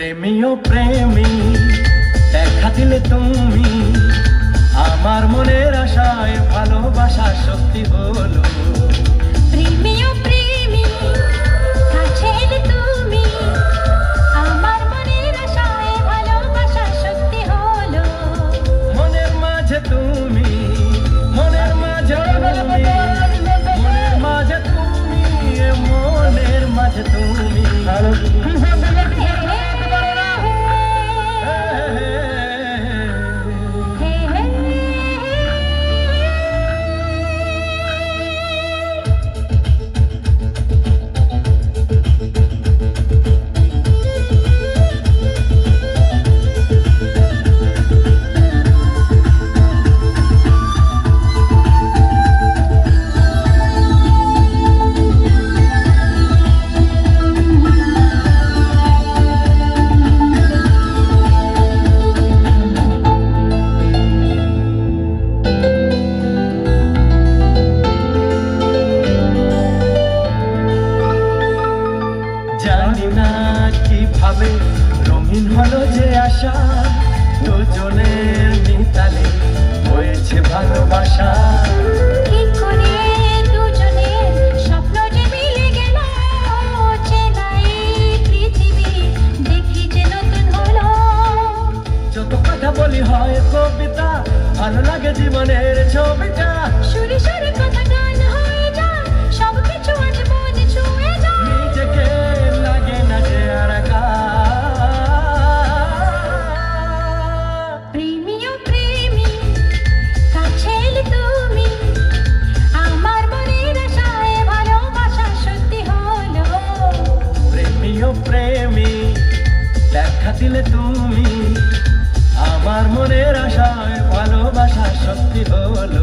প্রেমীও প্রেমী দেখা দিলে তুমি। আমার মনের আশায় ভালোবাসা সত্যি হলো। জানি না কীভাবে রঙিন হলো যে আশা। দুজনের মিতালে তুমি আমার মনের আশায় ভালোবাসার শক্তি হলো।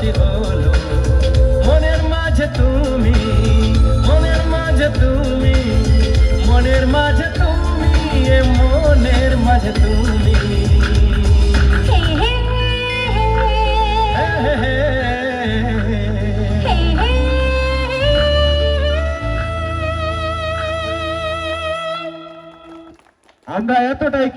সৃষ্টি হলো মনের মাঝে তুমি, মনের মাঝে তুমি, মনের মাঝে তুমি মনের মাঝে তুমি। আমরা এতটাই